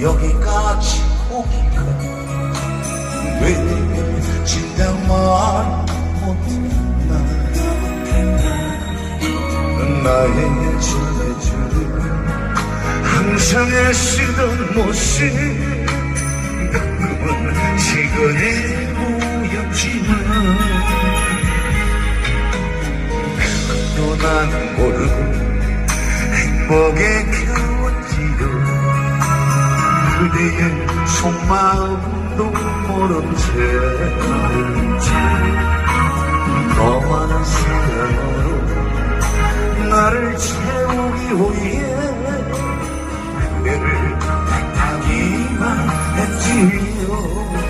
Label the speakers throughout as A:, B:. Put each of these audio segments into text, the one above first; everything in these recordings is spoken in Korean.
A: 여기까지 오기가 왜냐면 진작만 못했나. 나에게 전해주는 항상 애쓰던 모습. 가끔은 시근 에, 무였지만. 그것도 나는 모르고 행복에 그대의 속마음도 모른 채 너만한 사랑으로 나를 채우기 위해 그대를 택하기만 했지요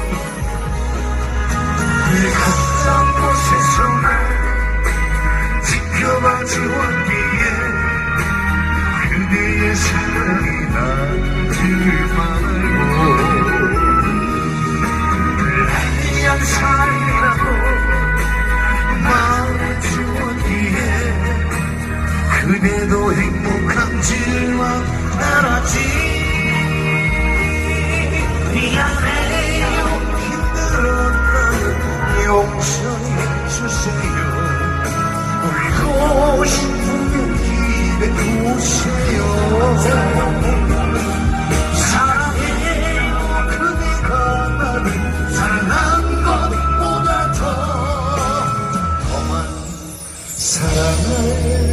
A: 그대의 사랑이 나를 말고 그냥 살이라고 말해주었기에 그대도 행복한 줄만 알았지. 미안해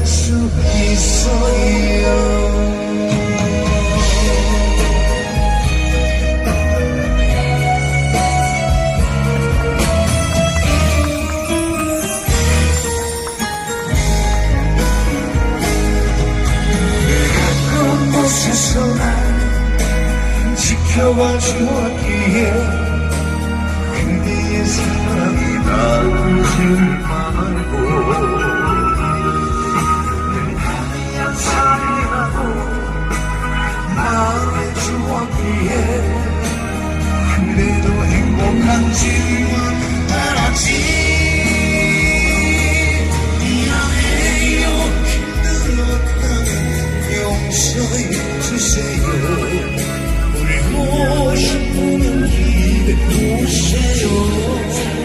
A: 수 있어요 가까운 곳에서 날 지켜봐 주었기에 그대의 사랑이 나를 말 주었기에 그래도 행복한 질문 알았지. 주세요. 우리 오신 분은 기대 오세요.